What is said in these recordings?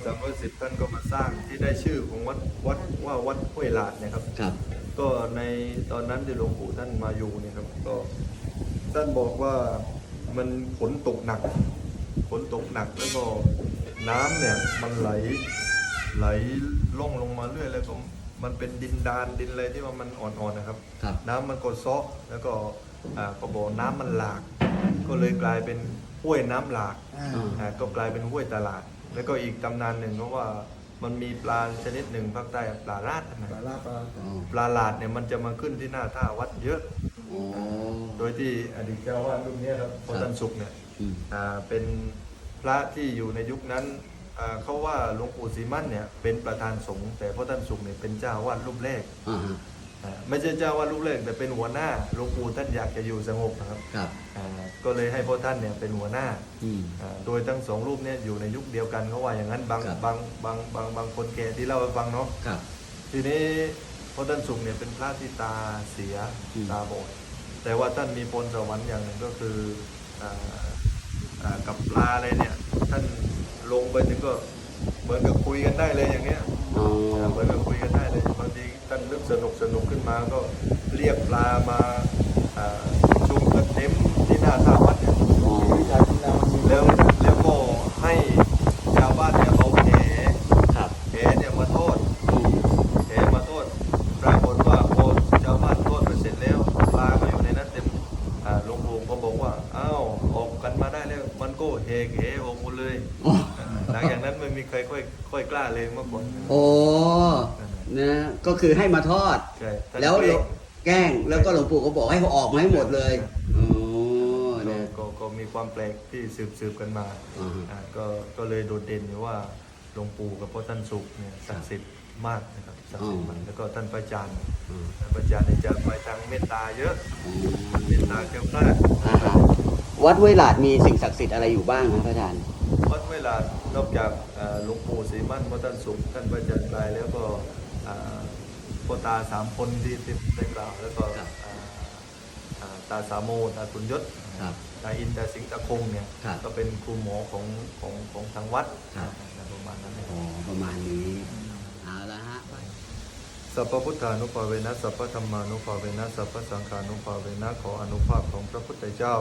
2310ท่านก็มาสร้างที่ได้ชื่อของวัดวัดว่าวัดห้วยลาดเนะครับ ครับ ก็ในตอนนั้นที่หลวงปู่ท่านมาอยู่เนี่ยครับก็ท่านบอกว่ามันฝนตกหนักฝนตกหนักแล้วก็น้ำเนี่ยมันไหลไหลล่องลงมาเรื่อยแล้วก็มันเป็นดินดานดินอะไรที่ว่ามันอ่อนๆนะครับ ครับ น้ำมันก็เซาะแล้วก็อ่าก็บอกน้ำมันหลาก ก็เลยกลายเป็นห้วยน้ำหลากอ่าอืมอ่าก็กลายเป็นห้วยตลาด แล้วก็อีกตำนานหนึ่งก็ว่ามันมีปลาชนิดหนึ่งภาคใต้ปลาลาดนะปลาลาปลาอ๋อปลาหลาดเนี่ยมันจะมาขึ้นที่หน้าท่าวัดเยอะ อ๋อ โดยที่อดีตเจ้าอาวาดรูปเนี้ยครับพระตันสุขเนี่ยอืม อ่าเป็นพระที่อยู่ในยุคนั้นอ่าเขาว่าหลวงปู่ศรีมั่นเนี่ยเป็นประธานสงฆ์แต่พระตันสุขเนี่ยเป็นเจ้าอาวาดรูปแรก อ่าฮะอ่า ไม่ใช่เจ้าอาวาดรูปแรกแต่เป็นหัวหน้าหลวงปู่ท่านอยากจะอยู่สงบนะครับครับอ่าก็เลยให้พ่อท่านเนี่ยเป็นหัวหน้าอืม อ่าโดยทั้งสองรูปเนี่ยอยู่ในยุคเดียวกันเขาว่าอย่างนั้นบางครับ บางบางบางบางคนแก่ที่เล่าให้ฟังเนาะครับ ทีนี้พระท่านสุขเนี่ยเป็นพระที่ตาเสียอืม ตาบอดแต่ว่าท่านมีพรสวรรค์อย่างหนึ่งก็คืออ่าอ่ากับปลาอะไรเนี่ยท่านลงไปถึงก็เหมือนกับคุยกันได้เลยอย่างเนี้ย อ๋ออ่าเหมือนกับคุยกันได้ นนึกสนุกสนุกขึ้นมาก็เรียกปลามาอ่าชุมกันเต็มที่หน้าท่าวัดเนี่ยอ๋อวิชาที่เรามีแล้วแล้วก็ให้ชาวบ้านเนี่ยเอาแหครับแหเนี่ยมาทอดอืมแหมาทอดปรากฏว่าพอชาวบ้านทอดไปเสร็จแล้วปลาก็อยู่ในนั้นเต็มอ่าหลวงปู่ก็บอกว่าอ้าวออกกันมาได้แล้วมันก็เฮกเหออกหมดเลยอ๋อหลังจากนั้นไม่มีใครค่อยค่อยกล้าเลยเมื่อก่อนโอ้ นะก็คือให้มาทอด ใช่ท่านแล้วเกรง แกล้งแล้วก็หลวงปู่ก็บอกให้เขาออกมาให้หมดเลยอ๋อก็นะ ก็ก็มีความแปลกที่สืบสืบกันมาอ่าฮะอ่าก็ก็เลยโดดเด่นอยู่ว่าหลวงปู่กับพ่อท่านสุขเนี่ยศักดิ์สิทธิ์มากนะครับศักดิ์สิทธิ์มากแล้วก็ท่านพระอาจารย์อืม ท่านพระอาจารย์เนี่ยจะไปทางเมตตาเยอะอ๋อเมตตาแก้วกล้าอ่าฮะวัดห้วยหลาดมีสิ่งศักดิ์สิทธิ์อะไรอยู่บ้างครับพระอาจารย์ วัดเวลานอกจากเอ่อหลวงปู่ศรีมั่นพระท่านสุขท่านพระอาจารย์กลายแล้วก็ อ่าพ่อตาสามคนที่ที่ได้กล่าว แล้วก็ครับอ่าอ่าตาสามโมตาคุณยศครับตาอินตาสิงห์ตาคงเนี่ยครับก็เป็นครูหมอของของของทางวัดครับ นะประมาณนั้นเองอ๋อประมาณนี้เอาละฮะสัพพพุทธานุภาเวนะสัพพธรรมานุภาเวนะสัพพสังฆานุภาเวนะขออนุภาพของพระพุทธเจ้า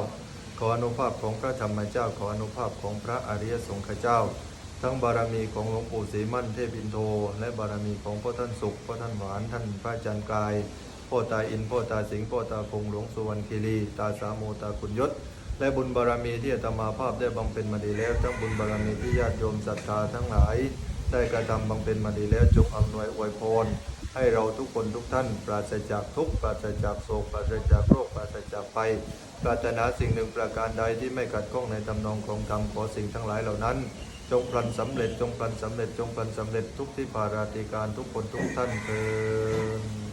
ขออนุภาพของพระธรรมเจ้า ขออนุภาพของพระอริยสงฆ์เจ้า ทั้งบารมีของหลวงปู่ศรีมั่นเทพินโท และบารมีของพ่อท่านสุขพ่อท่านหวานท่านพระอาจารย์กายพ่อตาอินพ่อตาสิงพ่อตาคงหลวงสุวรรณคีรี ตาสามโมตาคุณยศ และบุญบารมีที่อาตมาภาพได้บำเพ็ญมาดีแล้ว ทั้งบุญบารมีที่ญาติโยมศรัทธาทั้งหลาย ได้กระทำบำเพ็ญมาดีแล้วจงอำนวยอวยพรให้เราทุกคนทุกท่าน ปราศจากทุกข์ปราศจากโศกปราศจากโรคปราศจากภัยปรารถนาสิ่งหนึ่งประการใดที่ไม่ขัดข้องในทำนองของธรรมขอสิ่งทั้งหลายเหล่านั้น จงพลันสำเร็จจงพลันสำเร็จจงพลันสำเร็จทุกที่ปาราติการทุกคนทุกท่านเถิด